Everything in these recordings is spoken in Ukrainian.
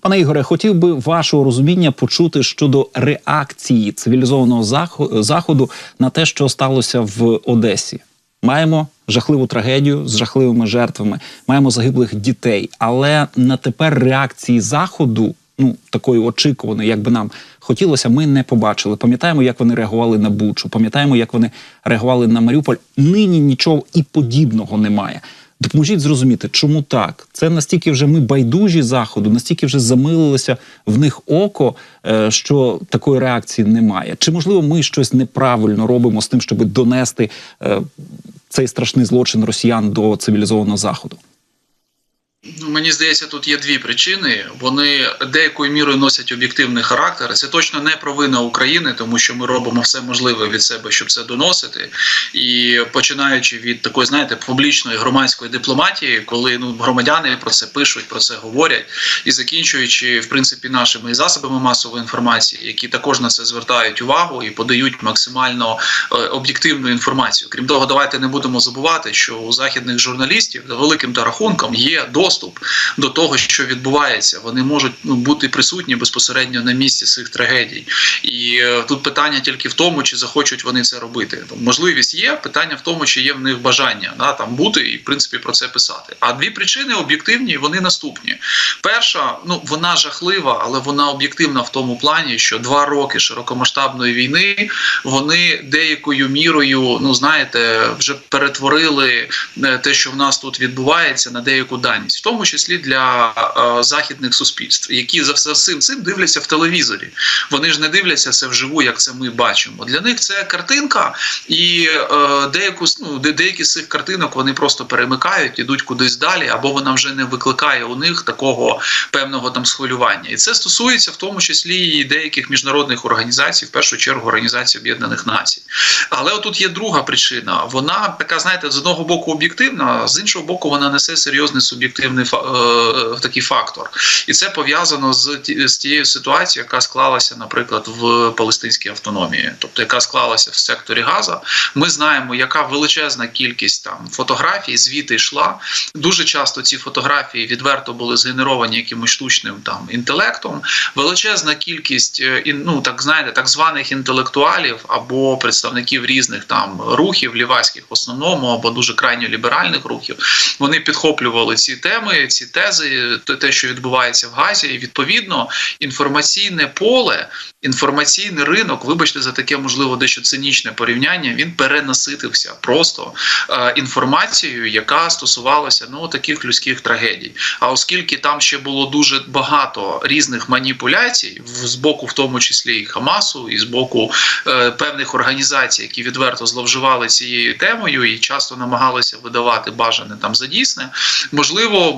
Пане Ігоре, хотів би вашого розуміння почути щодо реакції цивілізованого заходу на те, що сталося в Одесі. Маємо жахливу трагедію з жахливими жертвами, маємо загиблих дітей. Але на тепер реакції заходу, ну такої очікуваної, як би нам хотілося, ми не побачили. Пам'ятаємо, як вони реагували на Бучу, пам'ятаємо, як вони реагували на Маріуполь. Нині нічого і подібного немає. Допоможіть зрозуміти, чому так? Це настільки вже ми байдужі заходу, настільки вже замилилося в них око, е, що такої реакції немає. Чи можливо ми щось неправильно робимо з тим, щоб донести е, цей страшний злочин росіян до цивілізованого заходу? Ну, мені здається, тут є дві причини. Вони деякою мірою носять об'єктивний характер. Це точно не провина України, тому що ми робимо все можливе від себе, щоб це доносити. І починаючи від такої, знаєте, публічної громадської дипломатії, коли ну громадяни про це пишуть, про це говорять, і закінчуючи в принципі нашими засобами масової інформації, які також на це звертають увагу і подають максимально е, об'єктивну інформацію. Крім того, давайте не будемо забувати, що у західних журналістів за великим та рахунком є доступ до того, що відбувається. Вони можуть ну, бути присутні безпосередньо на місці цих трагедій. І е, тут питання тільки в тому, чи захочуть вони це робити. Можливість є, питання в тому, чи є в них бажання да, там бути і в принципі про це писати. А дві причини об'єктивні, вони наступні. Перша, ну вона жахлива, але вона об'єктивна в тому плані, що два роки широкомасштабної війни вони деякою мірою, ну знаєте, вже перетворили е, те, що в нас тут відбувається, на деяку даність, в тому числі для е, західних суспільств, які за все цим дивляться в телевізорі. Вони ж не дивляться це вживу, як це ми бачимо. Для них це картинка, і е, деяку ну, деякі з цих картинок вони просто перемикають, ідуть кудись далі, або вона вже не викликає у них такого певного там схвилювання. І це стосується в тому числі і деяких міжнародних організацій, в першу чергу Організації Об'єднаних Націй. Але отут є друга причина. Вона така, знаєте, з одного боку об'єктивна, з іншого боку, вона несе серйозний суб'єктивний фа- е, такий фактор. І це пов'язано з, з тією ситуацією, яка склалася, наприклад, в палестинській автономії, тобто яка склалася в секторі Газа. Ми знаємо, яка величезна кількість там фотографій звідти йшла. Дуже часто ці фотографії відверто були згенеровані якимось штучним там інтелектом. Величезна кількість е, ін- ну так знаєте, так званих інтелектуалів або представників різних там рухів лівацьких в основному, або дуже крайньо ліберальних рухів. Вони підхоплювали ці теми, ці тези, те- те, що відбувається в Газі, і відповідно інформаційне поле, інформаційний ринок, вибачте за таке можливо дещо цинічне порівняння. Він перенаситився просто е, інформацією, яка стосувалася ну таких людських трагедій. А оскільки там ще було дуже багато різних маніпуляцій, з боку, в тому числі і Хамасу, і з боку е, певних організацій, які відверто зловживали цією темою і часто намагалися видавати бажане там за дійсне, можливо,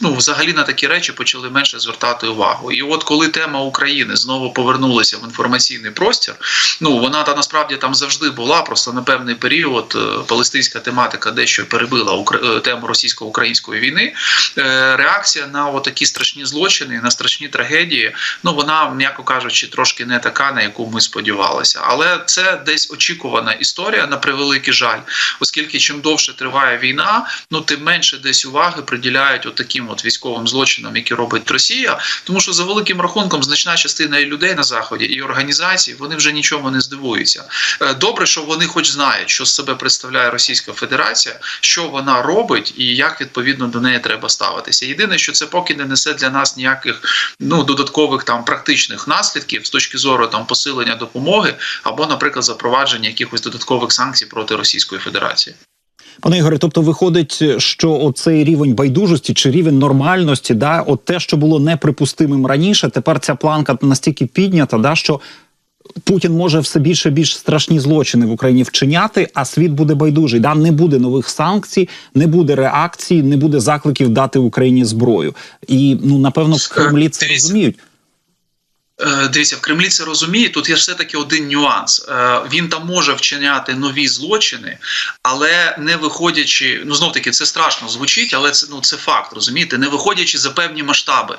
ну взагалі на такі речі почали менше звертати увагу. І от коли тема України знову повернулася в інформаційний простір, ну вона та насправді там завжди була. Просто на певний період е, палестинська тематика дещо перебила е, тему російсько-української війни. Е, Реакція на такі страшні злочини, на страшні трагедії, ну вона, м'яко кажучи, трошки не така, на яку ми сподівалися. Але це десь очікувана історія на превеликий жаль, оскільки чим довше триває війна, ну тим менше десь уваги приділяють от от військовим злочинам, які робить Росія. Тому що за великим рахунком значна частина і людей на заході і організацій вони вже нічому не здивуються. Е, Добре, що вони хоч знають, що з себе представляє Російська Федерація, що вона робить і як відповідно до неї треба ставитися. Єдине, що це поки не несе для нас ніяких ну додаткових там практичних наслідків з точки зору там посилення допомоги або, наприклад, запровадження якихось додаткових санкцій проти Російської Федерації. Пане Ігоре, тобто виходить, що оцей рівень байдужості чи рівень нормальності, да, от те, що було неприпустимим раніше, тепер ця планка настільки піднята, да, що Путін може все більше і більш страшні злочини в Україні вчиняти, а світ буде байдужий. Да? Не буде нових санкцій, не буде реакції, не буде закликів дати Україні зброю. І ну напевно в Кремлі це розуміють. Е, Дивіться, в Кремлі це розуміє. Тут є все таки один нюанс. Е, Він там може вчиняти нові злочини, але не виходячи, ну знов таки, це страшно звучить, але це ну це факт, розумієте, не виходячи за певні масштаби.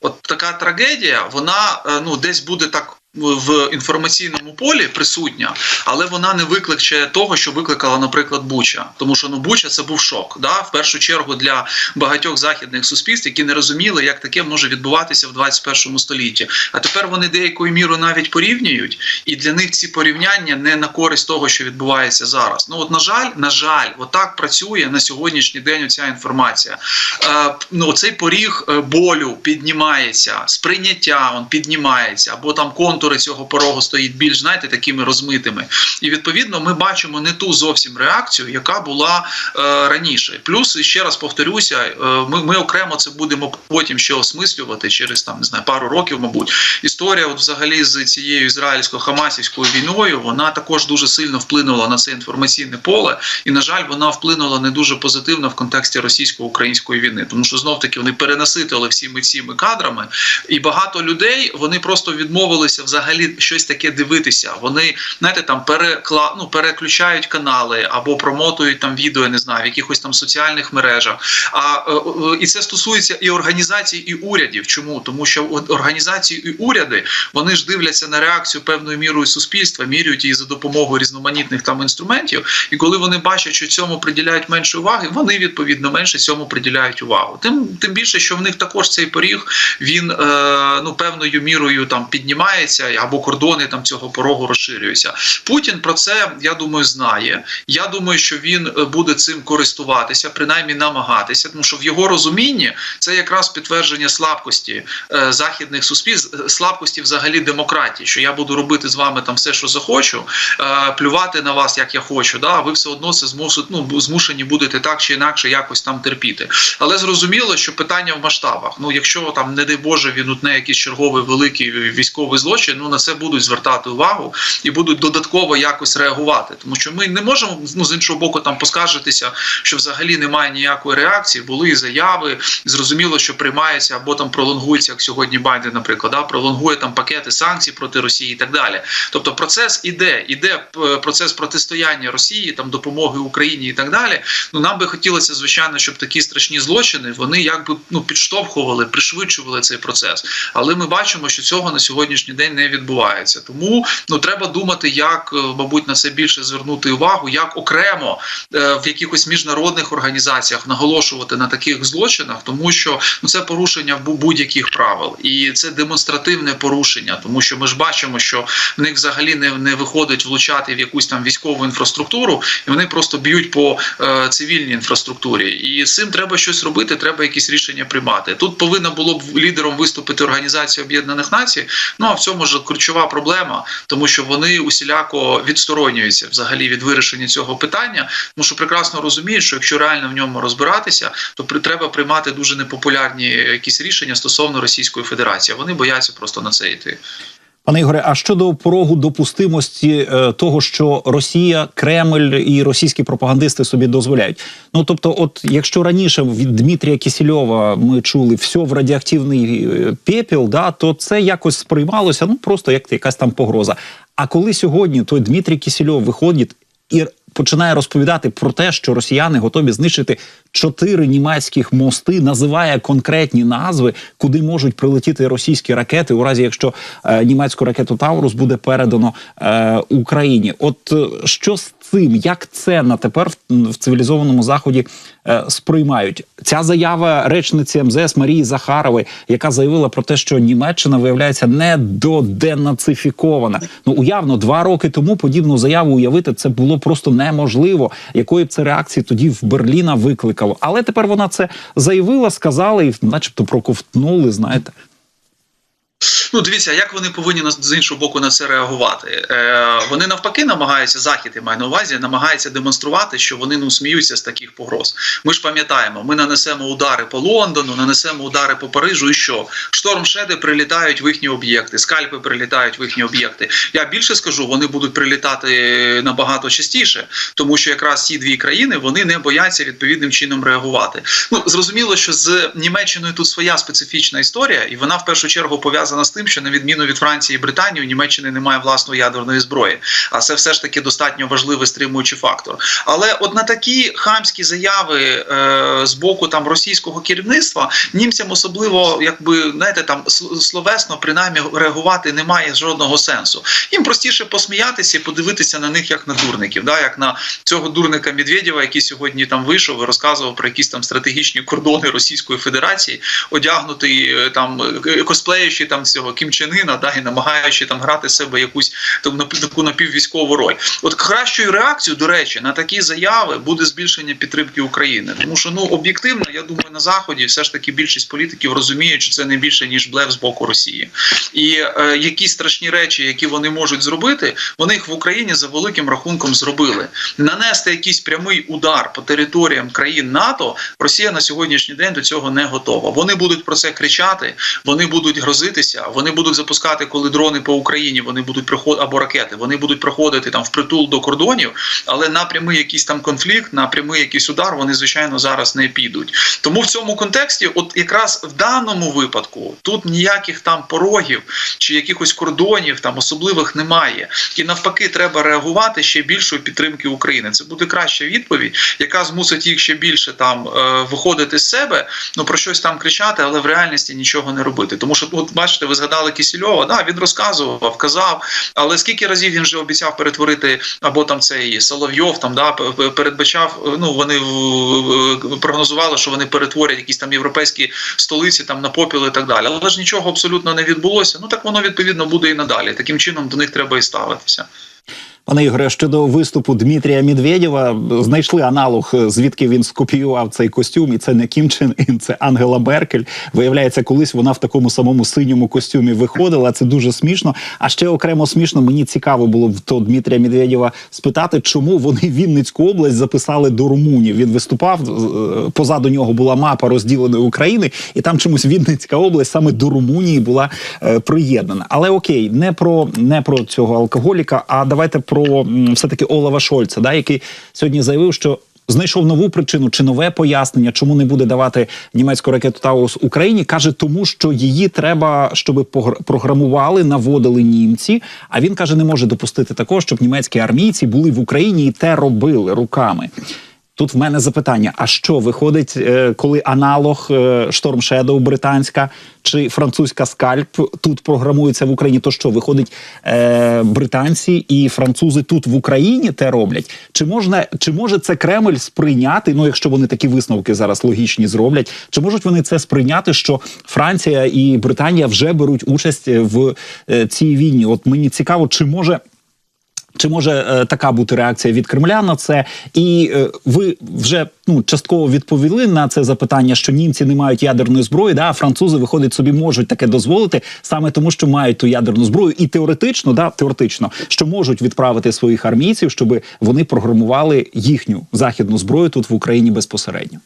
От така трагедія, вона е, ну десь буде так в- інформаційному полі присутня, але вона не викликає того, що викликала, наприклад, Буча. Тому що ну Буча це був шок. Да? В першу чергу для багатьох західних суспільств, які не розуміли, як таке може відбуватися в 21 столітті. А тепер вони деякою мірою навіть порівнюють, і для них ці порівняння не на користь того, що відбувається зараз. Ну от на жаль, на жаль, отак працює на сьогоднішній день ця інформація. Е, ну цей поріг е, болю піднімається, сприйняття он піднімається, або там контури цього порогу стоїть більш знаєте такими розмитими. І відповідно ми бачимо не ту зовсім реакцію, яка була е, раніше. Плюс ще раз повторюся, е, ми, ми окремо це будемо потім ще осмислювати через там не знаю пару років, мабуть. Історія, от взагалі з цією ізраїльсько-хамасівською війною, вона також дуже сильно вплинула на це інформаційне поле, і на жаль, вона вплинула не дуже позитивно в контексті російсько-української війни, тому що знов таки вони перенаситили всіми цими кадрами, і багато людей вони просто відмовилися взагалі щось таке дивитися. Вони знаєте, там перекла... ну, переключають канали або промотують там відео, не знаю, в якихось там соціальних мережах. А е, е, і це стосується і організацій, і урядів. Чому? Тому що організації і уряди вони ж дивляться на реакцію певною мірою суспільства, міряють її за допомогою різноманітних там інструментів. І коли вони бачать, що цьому приділяють менше уваги, вони відповідно менше цьому приділяють увагу. Тим тим більше, що в них також цей поріг він е, ну певною мірою там піднімається, або кордони там цього порогу розширюються. Путін про це я думаю знає. Я думаю, що він е, буде цим користуватися, принаймні намагатися, тому що в його розумінні це якраз підтвердження слабкості е, західних суспільств, е, слабкості взагалі демократії, що я буду робити з вами там все, що захочу, е, плювати на вас, як я хочу. Да, ви все одно це змусить, ну, змушені будете так чи інакше якось там терпіти. Але зрозуміло, що питання в масштабах. Ну, якщо там, не дай Боже, він утне якийсь черговий великий військовий злочин, ну на це будуть звертати увагу і будуть додатково якось реагувати. Тому що ми не можемо ну з іншого боку там поскаржитися, що взагалі немає ніякої реакції. Були заяви. Зрозуміло, що приймається або там пролонгується, як сьогодні Байден, наприклад, да, пролонгує там пакети санкцій проти Росії і так далі. Тобто процес іде, іде е, процес протистояння Росії, там допомоги Україні і так далі. Ну нам би хотілося, звичайно, щоб такі страшні злочини вони якби ну підштовхували, пришвидшували цей процес. Але ми бачимо, що цього на сьогоднішній день не відбувається. Тому ну треба думати, як е, мабуть на це більше звернути увагу, як окремо е, в якихось міжнародних організаціях наголошувати на таких злочинах, тому що ну це порушення бу- будь-яких правил, і це демонстративне порушення, тому що ми ж бачимо, що в них взагалі не, не виходить влучати в якусь там військову інфраструктуру, і вони просто б'ють по е, цивільній інфраструктурі. І з цим треба щось робити, треба якісь рішення приймати. Тут повинна було б лідером виступити Організація Об'єднаних Націй. Ну а в цьому ж ключова проблема, тому що вони усіляко відсторонюються взагалі від вирішення цього питання, тому що прекрасно розуміють, що якщо реально в ньому розбиратися, то при треба приймати дуже непопулярні якісь рішення стосовно Російської Федерації. Вони бояться просто на це йти. Пане Ігоре, а щодо порогу допустимості е, того, що Росія, Кремль і російські пропагандисти собі дозволяють. Ну тобто, от якщо раніше від Дмитрія Кісільова ми чули все в радіоактивний е, пепіл, да, то це якось сприймалося ну просто як якась там погроза. А коли сьогодні той Дмитрій Кісільов виходить і починає розповідати про те, що росіяни готові знищити чотири німецьких мости, називає конкретні назви, куди можуть прилетіти російські ракети, у разі якщо е, німецьку ракету Таурус буде передано е, Україні. От е, що з цим, як це на тепер в, цивілізованому заході е, сприймають? Ця заява речниці МЗС Марії Захарової, яка заявила про те, що Німеччина виявляється недоденацифікована. Ну уявно, два роки тому подібну заяву уявити це було просто неможливо. Якої б це реакції тоді в Берліна викликало? Але тепер вона це заявила, сказала і, начебто, проковтнули. Знаєте. Ну, дивіться, як вони повинні з іншого боку на це реагувати. Е, вони навпаки намагаються захід, я маю на увазі, намагаються демонструвати, що вони ну сміються з таких погроз. Ми ж пам'ятаємо, ми нанесемо удари по Лондону, нанесемо удари по Парижу. І що штормшеди прилітають в їхні об'єкти, скальпи прилітають в їхні об'єкти. Я більше скажу, вони будуть прилітати набагато частіше, тому що якраз ці дві країни вони не бояться відповідним чином реагувати. Ну зрозуміло, що з Німеччиною тут своя специфічна історія, і вона в першу чергу пов'язана з тим, тим, що на відміну від Франції і Британії, у Німеччини немає власної ядерної зброї. А це все ж таки достатньо важливий стримуючий фактор. Але от на такі хамські заяви е, з боку там російського керівництва німцям особливо, якби знаєте, там словесно принаймні реагувати немає жодного сенсу. Їм простіше посміятися і подивитися на них як на дурників, да, як на цього дурника Медведєва, який сьогодні там вийшов і розказував про якісь там стратегічні кордони Російської Федерації, одягнутий е, там е, косплеючи там цього Кім Чен Іна, да, і намагаючи там грати себе якусь там таку напіввійськову роль. От кращою реакцією, до речі, на такі заяви буде збільшення підтримки України, тому що ну об'єктивно, я думаю, на заході все ж таки більшість політиків розуміють, що це не більше ніж блеф з боку Росії, і е, які страшні речі, які вони можуть зробити, вони їх в Україні за великим рахунком зробили. Нанести якийсь прямий удар по територіям країн НАТО Росія на сьогоднішній день до цього не готова. Вони будуть про це кричати, вони будуть грозитися, вони будуть запускати, коли дрони по Україні вони будуть приходити або ракети, вони будуть проходити там впритул до кордонів, але на прямий якийсь там конфлікт, на прямий якийсь удар вони звичайно зараз не підуть. Тому в цьому контексті, от якраз в даному випадку, тут ніяких там порогів чи якихось кордонів там особливих немає. І навпаки, треба реагувати ще більшою підтримки України. Це буде краща відповідь, яка змусить їх ще більше там е, виходити з себе, ну про щось там кричати, але в реальності нічого не робити. Тому що, от бачите, ви згадали Кісільова, да, він розказував, казав, але скільки разів він вже обіцяв перетворити або там цей Соловйов, там да передбачав. Ну вони прогнозували, що вони перетворять якісь там європейські столиці там на попіл і так далі. Але ж нічого абсолютно не відбулося. Ну так воно відповідно буде і надалі. Таким чином до них треба і ставитися. Пане Ігоре, щодо виступу Дмитрія Медведєва, знайшли аналог, звідки він скопіював цей костюм, і це не Кім Чен Ін, це Ангела Меркель. Виявляється, колись вона в такому самому синьому костюмі виходила. Це дуже смішно. А ще окремо смішно, мені цікаво було в то Дмитрія Медведєва спитати, чому вони Вінницьку область записали до Румунів. Він виступав е, позаду нього була мапа розділеної України, і там чомусь Вінницька область саме до Румунії була е, приєднана. Але окей, не про не про цього алкоголіка, а давайте про м, все-таки Олава Шольца, да, який сьогодні заявив, що. Знайшов нову причину чи нове пояснення, чому не буде давати німецьку ракету Таурус Україні. каже, тому що її треба, щоб програмували, наводили німці. А він каже, не може допустити такого, щоб німецькі армійці були в Україні і те робили руками. Тут в мене запитання: а що виходить, е, коли аналог е, Storm Shadow британська чи французька скальп тут програмується в Україні? То що виходить, е, британці і французи тут в Україні те роблять? Чи можна чи може це Кремль сприйняти? Ну, якщо вони такі висновки зараз логічні зроблять, чи можуть вони це сприйняти, що Франція і Британія вже беруть участь в цій війні? От мені цікаво, чи може. Чи може е, така бути реакція від Кремля на це? І е, ви вже ну частково відповіли на це запитання, що німці не мають ядерної зброї, да, а французи виходить собі можуть таке дозволити саме тому, що мають ту ядерну зброю, і теоретично, да, теоретично, що можуть відправити своїх армійців, щоб вони програмували їхню західну зброю тут в Україні безпосередньо.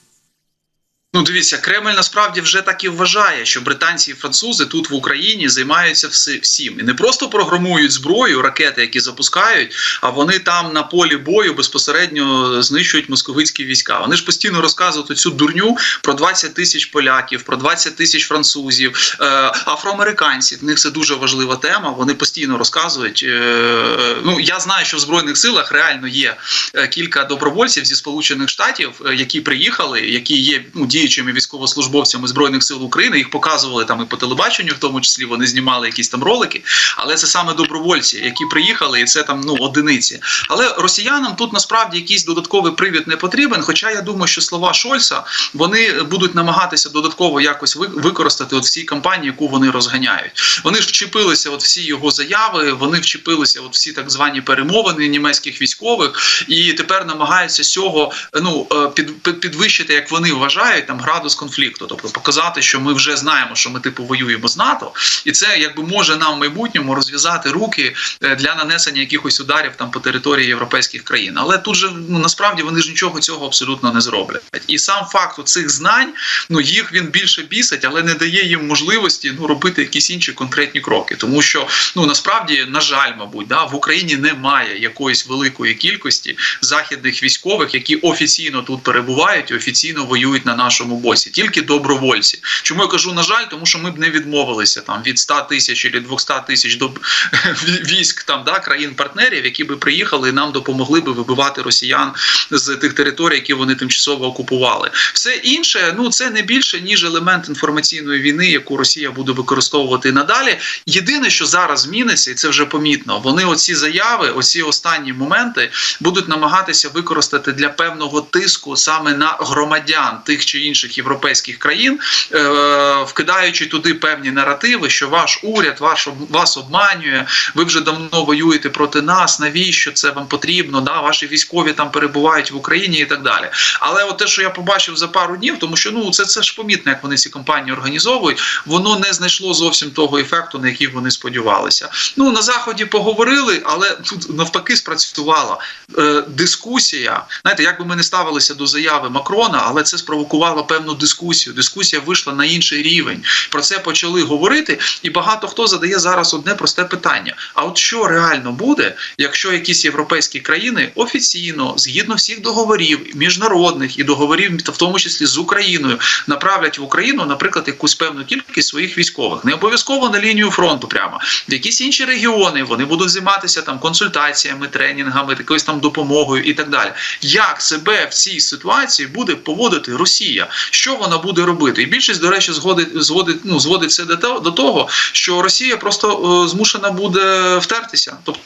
Ну, дивіться, Кремль насправді вже так і вважає, що британці і французи тут в Україні займаються всі, всім і не просто програмують зброю, ракети, які запускають, а вони там на полі бою безпосередньо знищують московицькі війська. Вони ж постійно розказують цю дурню про 20 тисяч поляків, про 20 тисяч французів, е, афроамериканці. В них це дуже важлива тема. Вони постійно розказують. Е, ну я знаю, що в збройних силах реально є е, кілька добровольців зі сполучених штатів, е, які приїхали, які є ну, діючими військовослужбовцями збройних сил України. Їх показували там і по телебаченню, в тому числі вони знімали якісь там ролики. Але це саме добровольці, які приїхали, і це там ну одиниці. Але росіянам тут насправді якийсь додатковий привід не потрібен. Хоча я думаю, що слова Шольца вони будуть намагатися додатково якось ви- використати от в цій кампанії, яку вони розганяють. Вони ж вчепилися, от всі його заяви, вони вчепилися, от всі так звані перемовини німецьких військових, і тепер намагаються цього ну е, під- підвищити, як вони вважають, там градус конфлікту, тобто показати, що ми вже знаємо, що ми типу воюємо з НАТО, і це якби може нам в майбутньому розв'язати руки е, для нанесення якихось ударів там по території європейських країн. Але тут же ну насправді вони ж нічого цього абсолютно не зроблять. І сам факт цих знань, ну їх він більше бісить, але не дає їм можливості ну робити якісь інші конкретні кроки, тому що ну насправді, на жаль, мабуть, да в Україні немає якоїсь великої кількості західних військових, які офіційно тут перебувають і офіційно воюють на нашу нашому боці, тільки добровольці. Чому я кажу на жаль, тому що ми б не відмовилися там від 100 тисяч чи 200 тисяч до військ там да країн-партнерів, які би приїхали і нам допомогли би вибивати росіян з тих територій, які вони тимчасово окупували. Все інше, ну це не більше ніж елемент інформаційної війни, яку Росія буде використовувати надалі. Єдине, що зараз зміниться, і це вже помітно. Вони оці заяви, оці останні моменти будуть намагатися використати для певного тиску саме на громадян тих чи інших європейських країн, е, вкидаючи туди певні наративи, що ваш уряд, ваш вас обманює, ви вже давно воюєте проти нас. Навіщо це вам потрібно? Да, ваші військові там перебувають в Україні і так далі. Але от те, що я побачив за пару днів, тому що ну це, це ж помітно, як вони ці кампанії організовують, воно не знайшло зовсім того ефекту, на який вони сподівалися. Ну на заході поговорили, але тут навпаки спрацювала е, дискусія. Знаєте, як би ми не ставилися до заяви Макрона, але це спровокувало певну дискусію. Дискусія вийшла на інший рівень. Про це почали говорити, і багато хто задає зараз одне просте питання: а от що реально буде, якщо якісь європейські країни офіційно, згідно всіх договорів міжнародних і договорів, в тому числі з Україною, направлять в Україну, наприклад, якусь певну кількість своїх військових, не обов'язково на лінію фронту, прямо в якісь інші регіони вони будуть займатися там консультаціями, тренінгами, якоюсь там допомогою і так далі. Як себе в цій ситуації буде поводити Росія? Що вона буде робити? І більшість, до речі, згодить згодить, ну зводить все до того, що Росія просто е, змушена буде втертися, тобто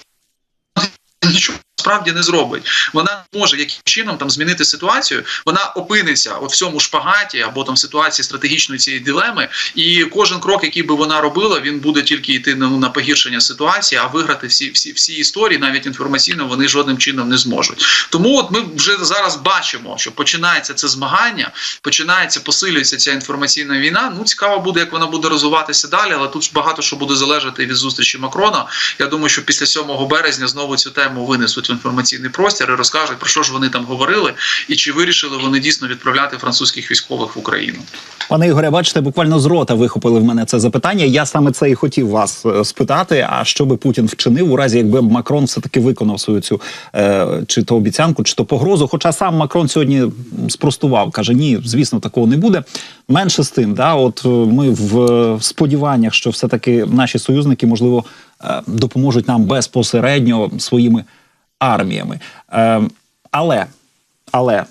нічого. Справді не зробить. Вона може яким чином там змінити ситуацію. Вона опиниться от в цьому шпагаті або там в ситуації стратегічної цієї дилеми, і кожен крок, який би вона робила, він буде тільки йти на, на погіршення ситуації, а виграти всі, всі, всі історії, навіть інформаційно, вони жодним чином не зможуть. Тому от ми вже зараз бачимо, що починається це змагання, починається, посилюється ця інформаційна війна. Ну цікаво буде, як вона буде розвиватися далі, але тут багато що буде залежати від зустрічі Макрона. Я думаю, що після 7 березня знову цю тему винесуть в інформаційний простір і розкажуть про що ж вони там говорили, і чи вирішили вони дійсно відправляти французьких військових в Україну. Пане Ігоре, бачите, буквально з рота вихопили в мене це запитання. Я саме це і хотів вас е, спитати. А що би Путін вчинив у разі, якби Макрон все таки виконав свою цю е, чи то обіцянку, чи то погрозу? Хоча сам Макрон сьогодні спростував, каже: ні, звісно, такого не буде. Менше з тим, да, от е, ми в сподіваннях, що все таки наші союзники можливо е, допоможуть нам безпосередньо своїми арміями. Е, але але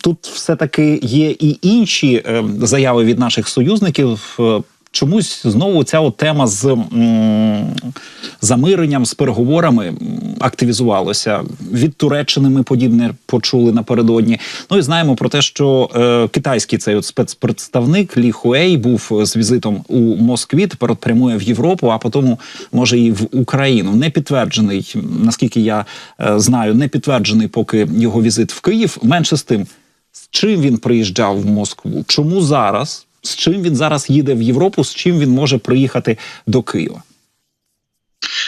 тут все-таки є і інші е, заяви від наших союзників. Е, Чомусь знову ця от тема з м, замиренням, з переговорами активізувалася. Від Туреччини ми подібне почули напередодні. Ну і знаємо про те, що е, китайський цей от спецпредставник Лі Хуей був з візитом у Москві. Тепер прямує в Європу, а потім може і в Україну. Не підтверджений, наскільки я е, знаю, не підтверджений поки його візит в Київ. Менше з тим, з чим він приїжджав в Москву? Чому зараз? З чим він зараз їде в Європу? З чим він може приїхати до Києва?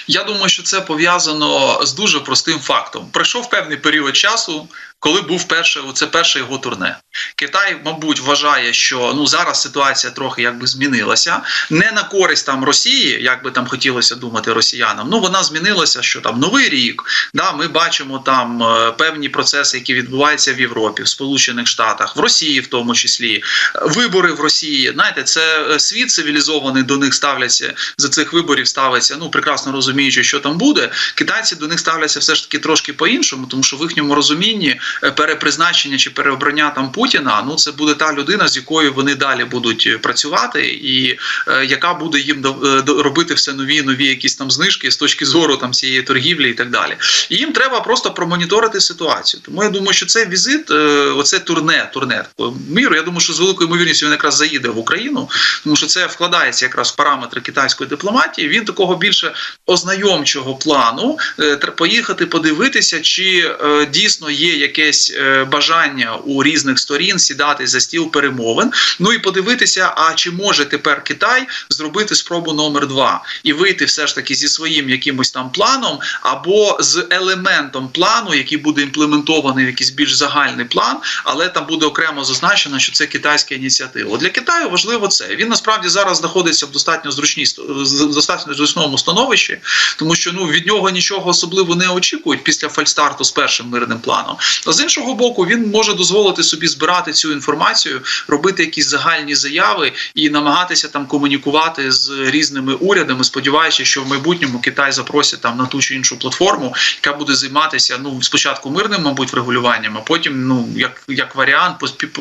Я думаю, що це пов'язано з дуже простим фактом. Пройшов певний період часу, коли був перше, це перше його турне. Китай, мабуть, вважає, що ну зараз ситуація трохи якби змінилася. Не на користь там Росії, як би там хотілося думати росіянам. Ну вона змінилася, що там новий рік. Да, ми бачимо там е, певні процеси, які відбуваються в Європі, в Сполучених Штатах, в Росії, в тому числі, вибори в Росії. Знаєте, це е, світ цивілізований до них ставляться за цих виборів. Ставиться ну прекрасно розуміючи, що там буде. Китайці до них ставляться все ж таки трошки по-іншому, тому що в їхньому розумінні е, перепризначення чи переобрання там Путіна, ну це буде та людина, з якою вони далі будуть працювати, і е, яка буде їм до, е, робити все нові нові якісь там знижки з точки зору там цієї торгівлі і так далі. І їм треба просто промоніторити ситуацію. Тому я думаю, що цей візит, е, оце турне, турне міру. Я думаю, що з великою ймовірністю він якраз заїде в Україну, тому що це вкладається якраз в параметри китайської дипломатії. Він такого більше ознайомчого плану е, поїхати подивитися, чи е, дійсно є якесь е, бажання у різних сторін сідати за стіл перемовин. Ну і подивитися, а чи може тепер Китай зробити спробу номер два і вийти все ж таки зі своїм якимось там планом або з елементом плану, який буде імплементований в якийсь більш загальний план, але там буде окремо зазначено, що це китайська ініціатива. Для Китаю важливо це. Він насправді зараз знаходиться в достатньо зручній достатньо зручному становищі, тому що ну від нього нічого особливо не очікують після фальстарту з першим мирним планом. А з іншого боку, він може дозволити собі збирати цю інформацію, робити якісь загальні заяви і намагатися там комунікувати з різними урядами, сподіваючись, що в майбутньому Китай запросить там на ту чи іншу платформу, яка буде займатися ну спочатку мирним, мабуть, врегулюванням, а потім ну як, як варіант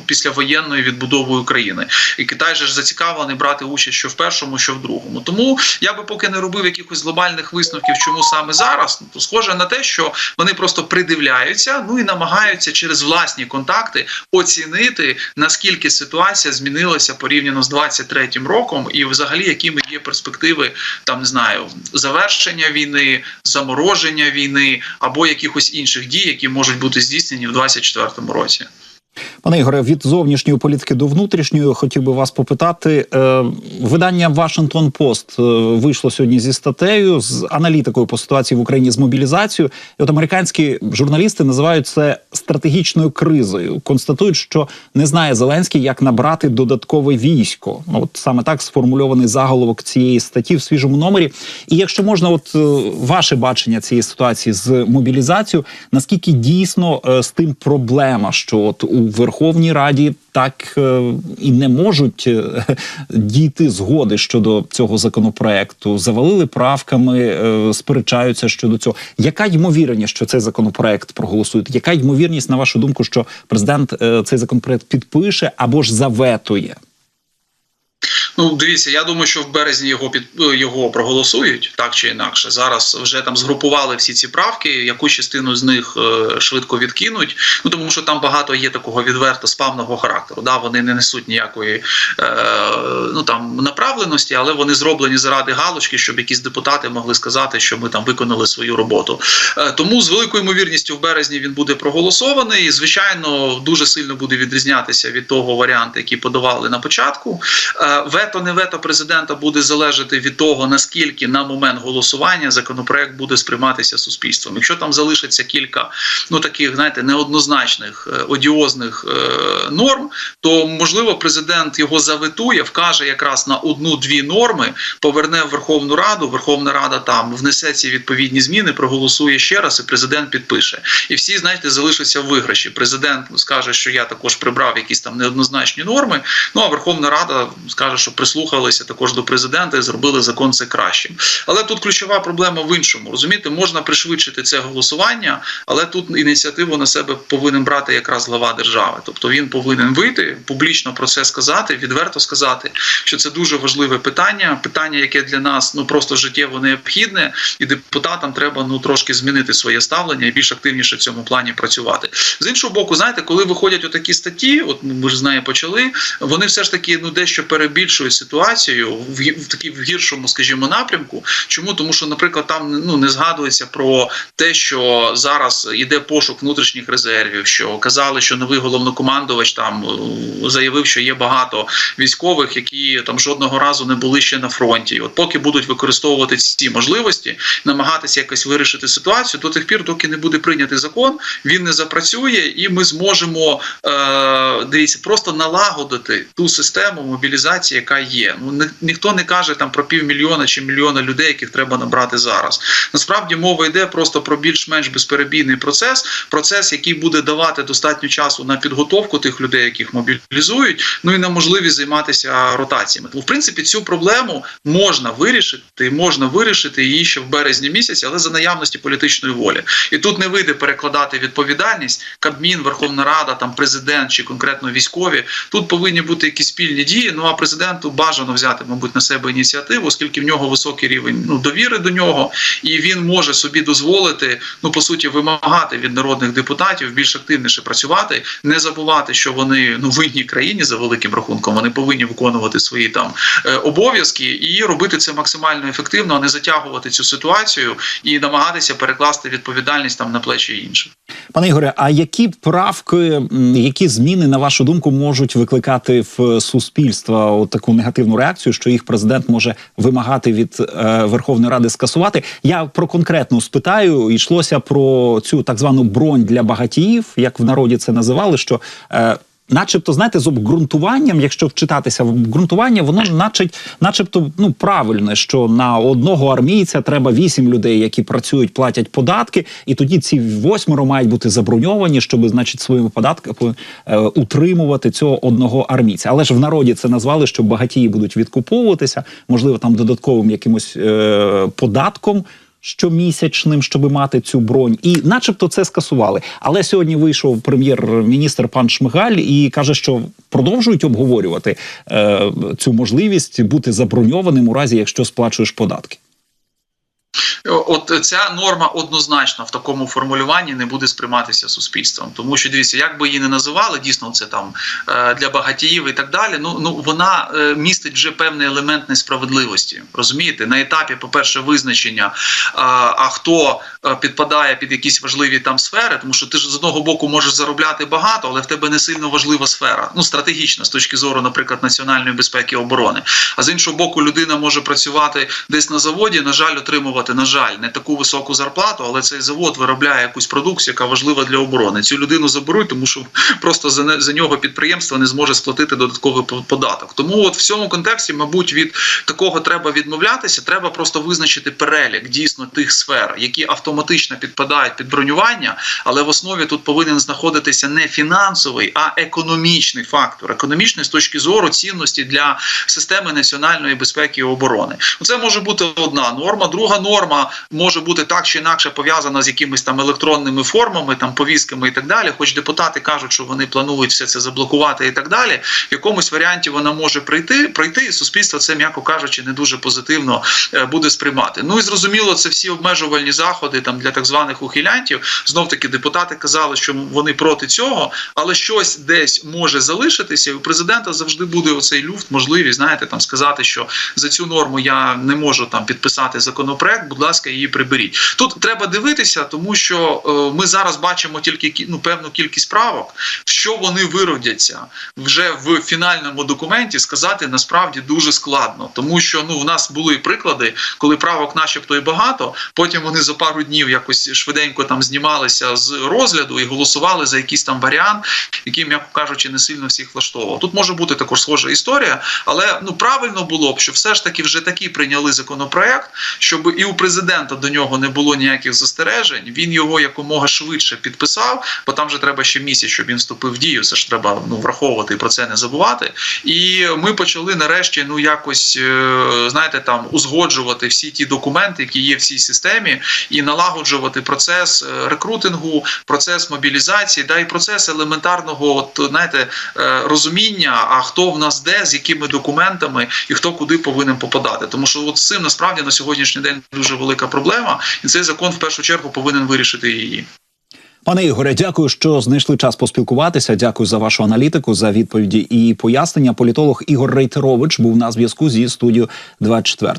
післявоєнної відбудовою України. І Китай же ж зацікавлений брати участь що в першому, що в другому. Тому я би поки не робив якихось глобальних висновків, чому саме зараз, ну, то схоже на те, що вони просто придивляються, ну і намагаються через власні контакти оцінити наскільки ситуація змінилася порівняно з 23-м роком, і взагалі якими є перспективи там не знаю завершення війни, замороження війни або якихось інших дій, які можуть бути здійснені в 24-му році. Пане Ігоре, від зовнішньої політики до внутрішньої хотів би вас попитати. Е, видання Вашингтон Пост е, вийшло сьогодні зі статтею з аналітикою по ситуації в Україні з мобілізацією. І от американські журналісти називають це стратегічною кризою. Констатують, що не знає Зеленський, як набрати додаткове військо. Ну, От саме так сформульований заголовок цієї статті в свіжому номері. І якщо можна, от е, ваше бачення цієї ситуації з мобілізацією, наскільки дійсно з тим проблема, що от у Верховній Раді так е, і не можуть е, дійти згоди щодо цього законопроекту, завалили правками, е, сперечаються щодо цього. Яка ймовірність, що цей законопроект проголосують? Яка ймовірність, на вашу думку, що президент цей законопроект підпише або ж заветує? Ну, дивіться, я думаю, що в березні його під його проголосують так чи інакше. Зараз вже там згрупували всі ці правки. Яку частину з них е, швидко відкинуть. Ну тому що там багато є такого відверто спавного характеру. Да, вони не несуть ніякої е, ну там направленості, але вони зроблені заради галочки, щоб якісь депутати могли сказати, що ми там виконали свою роботу. Е, тому з великою ймовірністю в березні він буде проголосований. І, звичайно, дуже сильно буде відрізнятися від того варіанту, який подавали на початку. Е, вето не вето президента буде залежати від того, наскільки на момент голосування законопроект буде сприйматися суспільством. Якщо там залишиться кілька ну таких, знаєте, неоднозначних е, одіозних е, норм, то можливо президент його заветує, вкаже якраз на одну-дві норми, поверне в Верховну Раду. Верховна Рада там внесе ці відповідні зміни, проголосує ще раз, і президент підпише. І всі, знаєте, залишаться в виграші. Президент скаже, що я також прибрав якісь там неоднозначні норми. Ну а Верховна Рада скаже, що прислухалися також до президента і зробили закон це кращим. Але тут ключова проблема в іншому. Розумієте, можна пришвидшити це голосування, але тут ініціативу на себе повинен брати якраз глава держави. Тобто він повинен вийти публічно про це сказати, відверто сказати, що це дуже важливе питання. Питання, яке для нас ну просто життєво необхідне, і депутатам треба ну трошки змінити своє ставлення і більш активніше в цьому плані працювати. З іншого боку, знаєте, коли виходять отакі статті, от ми ж з нею почали, вони все ж таки ну дещо перебільшують ситуацію в, гі- в такій в гіршому, скажімо, напрямку. Чому? Тому що, наприклад, там ну не згадується про те, що зараз іде пошук внутрішніх резервів, що казали, що новий головнокомандувач там е, заявив, що є багато військових, які там жодного разу не були ще на фронті. І от поки будуть використовувати ці можливості, намагатися якось вирішити ситуацію, до тих пір, доки не буде прийнятий закон, він не запрацює, і ми зможемо е, дивіться, просто налагодити ту систему мобілізації, яка є. Ну ні- ніхто не каже там про півмільйона чи мільйона людей, яких треба набрати зараз. Насправді мова йде просто про більш-менш безперебійний процес, процес, який буде давати достатньо часу на підготовку тих людей, яких мобілізують, ну і на можливість займатися ротаціями. Тому, в принципі, цю проблему можна вирішити, можна вирішити її ще в березні місяці, але за наявності політичної волі. І тут не вийде перекладати відповідальність Кабмін, Верховна Рада, там президент чи конкретно військові. Тут повинні бути якісь спільні дії. Ну а президенту бажано взяти, мабуть, на себе ініціативу, оскільки в нього високий рівень ну довіри до нього, і він може собі дозволити, ну по суті, вимагати від народних депутатів більш активніше працювати, не забувати, що вони ну винні країні за великим рахунком. Вони повинні виконувати свої там е, обов'язки і робити це максимально ефективно, а не затягувати цю ситуацію і намагатися перекласти відповідальність там на плечі інших. Пане Ігоре, а які правки, які зміни, на вашу думку, можуть викликати в суспільства от таку негативну реакцію, що їх президент може вимагати від е, Верховної Ради скасувати? Я про конкретну спитаю. Йшлося про цю так звану бронь для багатіїв, як в народі це називали. Що е, начебто, знаєте, з обґрунтуванням, якщо вчитатися в обґрунтування, воно наче, начебто ну правильне, що на одного армійця треба вісім людей, які працюють, платять податки, і тоді ці восьмеро мають бути заброньовані, щоб, значить, своїми податками е, утримувати цього одного армійця. Але ж в народі це назвали, що багатії будуть відкуповуватися, можливо, там додатковим якимось е, податком щомісячним, щоб мати цю бронь, і, начебто, це скасували. Але сьогодні вийшов прем'єр-міністр пан Шмигаль і каже, що продовжують обговорювати е, цю можливість бути заброньованим у разі, якщо сплачуєш податки. От ця норма однозначно в такому формулюванні не буде сприйматися суспільством, тому що дивіться, як би її не називали, дійсно це там е, для багатіїв і так далі. Ну ну вона е, містить вже певний елемент несправедливості. Розумієте, на етапі, по-перше, визначення, а, а хто е, підпадає під якісь важливі там сфери, тому що ти ж з одного боку можеш заробляти багато, але в тебе не сильно важлива сфера. Ну стратегічна з точки зору, наприклад, національної безпеки і оборони. А з іншого боку, людина може працювати десь на заводі, на жаль, отримувати на жаль не таку високу зарплату, але цей завод виробляє якусь продукцію, яка важлива для оборони. Цю людину заберуть, тому що просто за, не- за нього підприємство не зможе сплатити додатковий податок. Тому от в цьому контексті, мабуть, від такого треба відмовлятися. Треба просто визначити перелік дійсно тих сфер, які автоматично підпадають під бронювання, але в основі тут повинен знаходитися не фінансовий, а економічний фактор. Економічний з точки зору цінності для системи національної безпеки і оборони. Це може бути одна норма. Друга норма може бути так чи інакше пов'язана з якимись там електронними формами, там повістками і так далі. Хоч депутати кажуть, що вони планують все це заблокувати і так далі. В якомусь варіанті вона може прийти, пройти, і суспільство це, м'яко кажучи, не дуже позитивно е, буде сприймати. Ну і зрозуміло, це всі обмежувальні заходи там для так званих ухилянтів. Знов таки депутати казали, що вони проти цього, але щось десь може залишитися. І у президента завжди буде оцей люфт, можливість, знаєте, там сказати, що за цю норму я не можу там підписати законопроект. Будь ласка, її приберіть. Тут треба дивитися, тому що е, ми зараз бачимо тільки ну, певну кількість правок. Що вони виродяться вже в фінальному документі, сказати насправді дуже складно, тому що ну в нас були приклади, коли правок, начебто, і багато. Потім вони за пару днів якось швиденько там знімалися з розгляду і голосували за якийсь там варіант, який, м'яко кажучи, не сильно всіх влаштовував. Тут може бути також схожа історія, але ну правильно було б, що все ж таки вже таки прийняли законопроект, щоб і у президента до нього не було ніяких застережень. Він його якомога швидше підписав, бо там же треба ще місяць, щоб він вступив в дію. Це ж треба ну враховувати і про це не забувати. І ми почали нарешті ну якось е, знаєте там узгоджувати всі ті документи, які є в цій системі, і налагоджувати процес е, рекрутингу, процес мобілізації, да і процес елементарного, от знаєте, е, розуміння, а хто в нас де, з якими документами і хто куди повинен попадати. Тому що от цим насправді на сьогоднішній день дуже велика проблема, і цей закон в першу чергу повинен вирішити її. Пане Ігоре, дякую, що знайшли час поспілкуватися. Дякую за вашу аналітику, за відповіді і пояснення. Політолог Ігор Рейтерович був на зв'язку зі студією 24